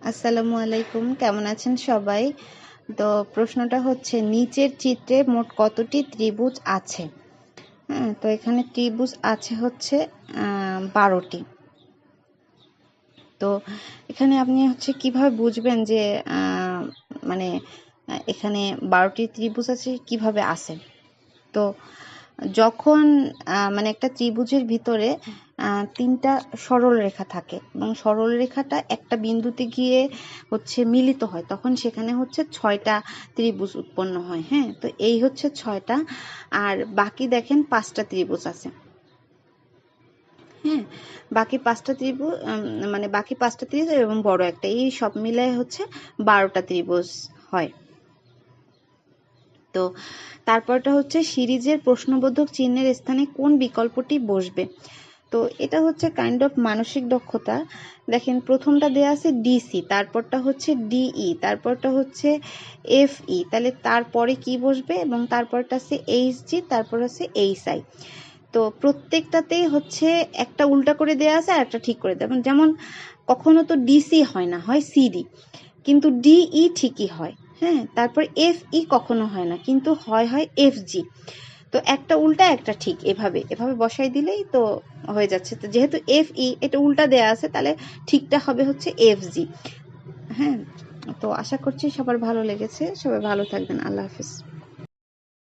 আসসালামু আলাইকুম, কেমন আছেন সবাই? তো প্রশ্নটা হচ্ছে, নিচের চিত্রে মোট কতটি ত্রিভুজ আছে? হ্যাঁ তো এখানে ত্রিভুজ আছে হচ্ছে বারোটি। তো এখানে আপনি হচ্ছে কীভাবে বুঝবেন যে মানে এখানে বারোটি ত্রিভুজ আছে, কীভাবে আছে? তো যখন মানে একটা ত্রিভুজের ভিতরে তিনটা সরল রেখা থাকে। এবং সরল রেখাটা একটা বিন্দুতে গিয়ে হচ্ছে মিলিত হয়। তখন সেখানে হচ্ছে ছয়টা ত্রিভুজ উৎপন্ন হয় হ্যাঁ? তো এই হচ্ছে ছয়টা। আর বাকি দেখেন পাঁচটা ত্রিভুজ আছে। হ্যাঁ? বাকি পাঁচটা ত্রিভুজ মানে বাকি পাঁচটা ত্রিভুজ এবং বড় একটা, এই সব মিলায় হচ্ছে বারোটা ত্রিভুজ হয়। তো তারপরটা হচ্ছে সিরিজের প্রশ্নবোধক চিহ্নের স্থানে কোন বিকল্পটি বসবে? তো এটা হচ্ছে কাইন্ড অফ মানসিক দক্ষতা। দেখেন, প্রথমটা দেয়া আছে ডিসি তারপরটা হচ্ছে ডিই তারপরটা হচ্ছে এফই তাহলে তারপরে কি বসবে? এবং তারপরটা আছে এইচজি তারপর আছে এইচ আই তো প্রত্যেকটাতেই হচ্ছে একটা উল্টা করে দেয়া আছে আর একটা ঠিক করে দেওয়া যেমন কখনো তো ডিসি হয় না, হয় সিডি কিন্তু ডিই ঠিকই হয় হ্যাঁ? তারপর এফ ই কখনো হয় না, কিন্তু হয় হয় এফ জি তো একটা উল্টা, একটা ঠিক, এভাবে। এভাবে বসাই দিলেই তো হয়ে যাচ্ছে। তো যেহেতু এফ ই এটা উল্টা দেয়া আছে, তাহলে ঠিকটা হবে হচ্ছে এফ জি হ্যাঁ তো আশা করছি সবার ভালো লেগেছে। সবাই ভালো থাকবেন। আল্লাহ হাফিজ।